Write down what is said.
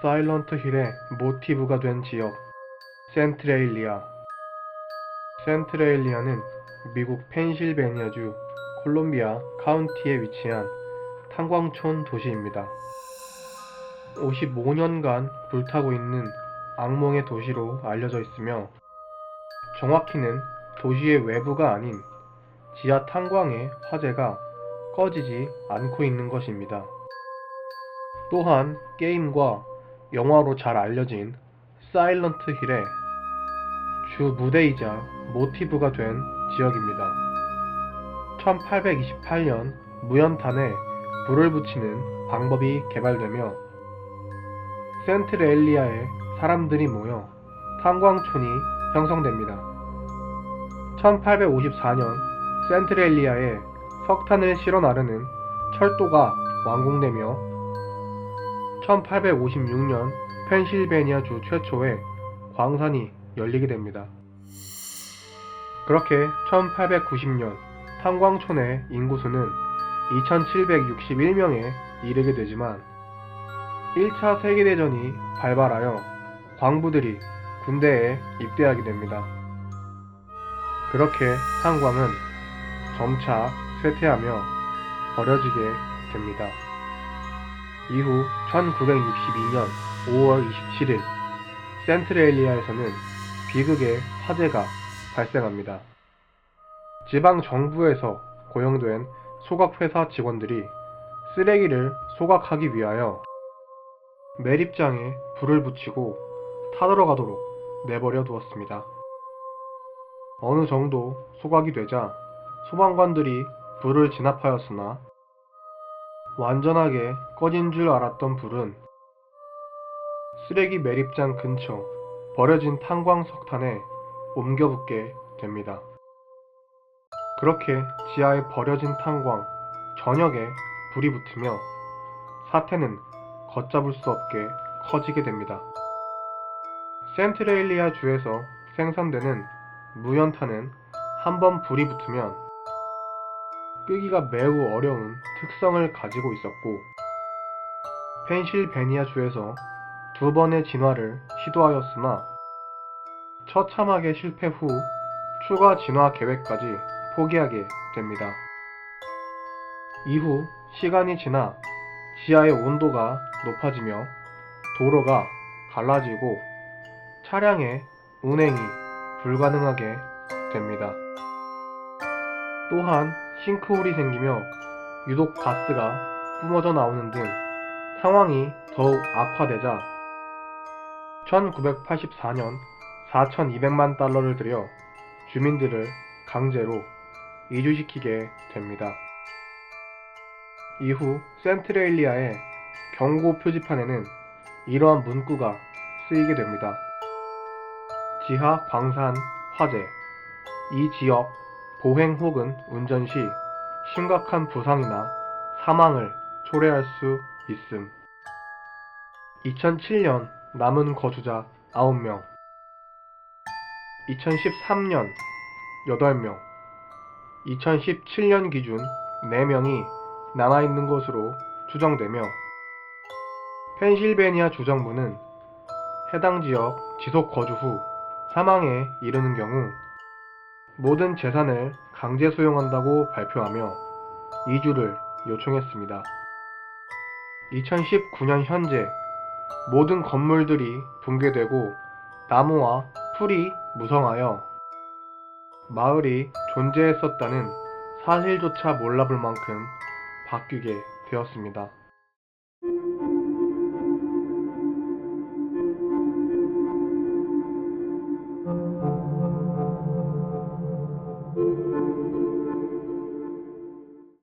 사일런트 힐의 모티브가 된 지역 센트레일리아 센트레일리아는 미국 펜실베니아주 콜롬비아 카운티에 위치한 탄광촌 도시입니다. 55년간 불타고 있는 악몽의 도시로 알려져 있으며 정확히는 도시의 외부가 아닌 지하 탄광의 화재가 꺼지지 않고 있는 것입니다. 또한 게임과 영화로 잘 알려진 사일런트 힐의 주 무대이자 모티브가 된 지역입니다. 1828년 무연탄에 불을 붙이는 방법이 개발되며 센트레일리아에 사람들이 모여 탄광촌이 형성됩니다. 1854년 센트레일리아에 석탄을 실어 나르는 철도가 완공되며 1856년 펜실베니아주 최초의 광산이 열리게 됩니다. 그렇게 1890년 탄광촌의 인구수는 2761명에 이르게 되지만 1차 세계대전이 발발하여 광부들이 군대에 입대하게 됩니다. 그렇게 탄광은 점차 쇠퇴하며 버려지게 됩니다. 이후 1962년 5월 27일 센트레일리아에서는 비극의 화재가 발생합니다. 지방 정부에서 고용된 소각회사 직원들이 쓰레기를 소각하기 위하여 매립장에 불을 붙이고 타들어가도록 내버려 두었습니다. 어느 정도 소각이 되자 소방관들이 불을 진압하였으나 완전하게 꺼진 줄 알았던 불은 쓰레기 매립장 근처 버려진 탄광 석탄에 옮겨 붙게 됩니다. 그렇게 지하에 버려진 탄광 전역에 불이 붙으며 사태는 걷잡을 수 없게 커지게 됩니다. 센트레일리아 주에서 생산되는 무연탄은 한번 불이 붙으면 끄기가 매우 어려운 특성을 가지고 있었고 펜실베니아 주에서 두 번의 진화를 시도하였으나 처참하게 실패 후 추가 진화 계획까지 포기하게 됩니다. 이후 시간이 지나 지하의 온도가 높아지며 도로가 갈라지고 차량의 운행이 불가능하게 됩니다. 또한 싱크홀이 생기며 유독 가스가 뿜어져 나오는 등 상황이 더욱 악화되자 1984년 4,200만 달러를 들여 주민들을 강제로 이주시키게 됩니다. 이후 센트레일리아의 경고 표지판에는 이러한 문구가 쓰이게 됩니다. 지하 광산 화재. 이 지역 보행 혹은 운전 시 심각한 부상이나 사망을 초래할 수 있음. 2007년 남은 거주자 9명. 2013년 8명. 2017년 기준 4명이 남아있는 것으로 추정되며 펜실베니아 주정부는 해당 지역 지속 거주 후 사망에 이르는 경우 모든 재산을 강제 수용한다고 발표하며 이주를 요청했습니다. 2019년 현재 모든 건물들이 붕괴되고 나무와 풀이 무성하여 마을이 존재했었다는 사실조차 몰라볼 만큼 바뀌게 되었습니다.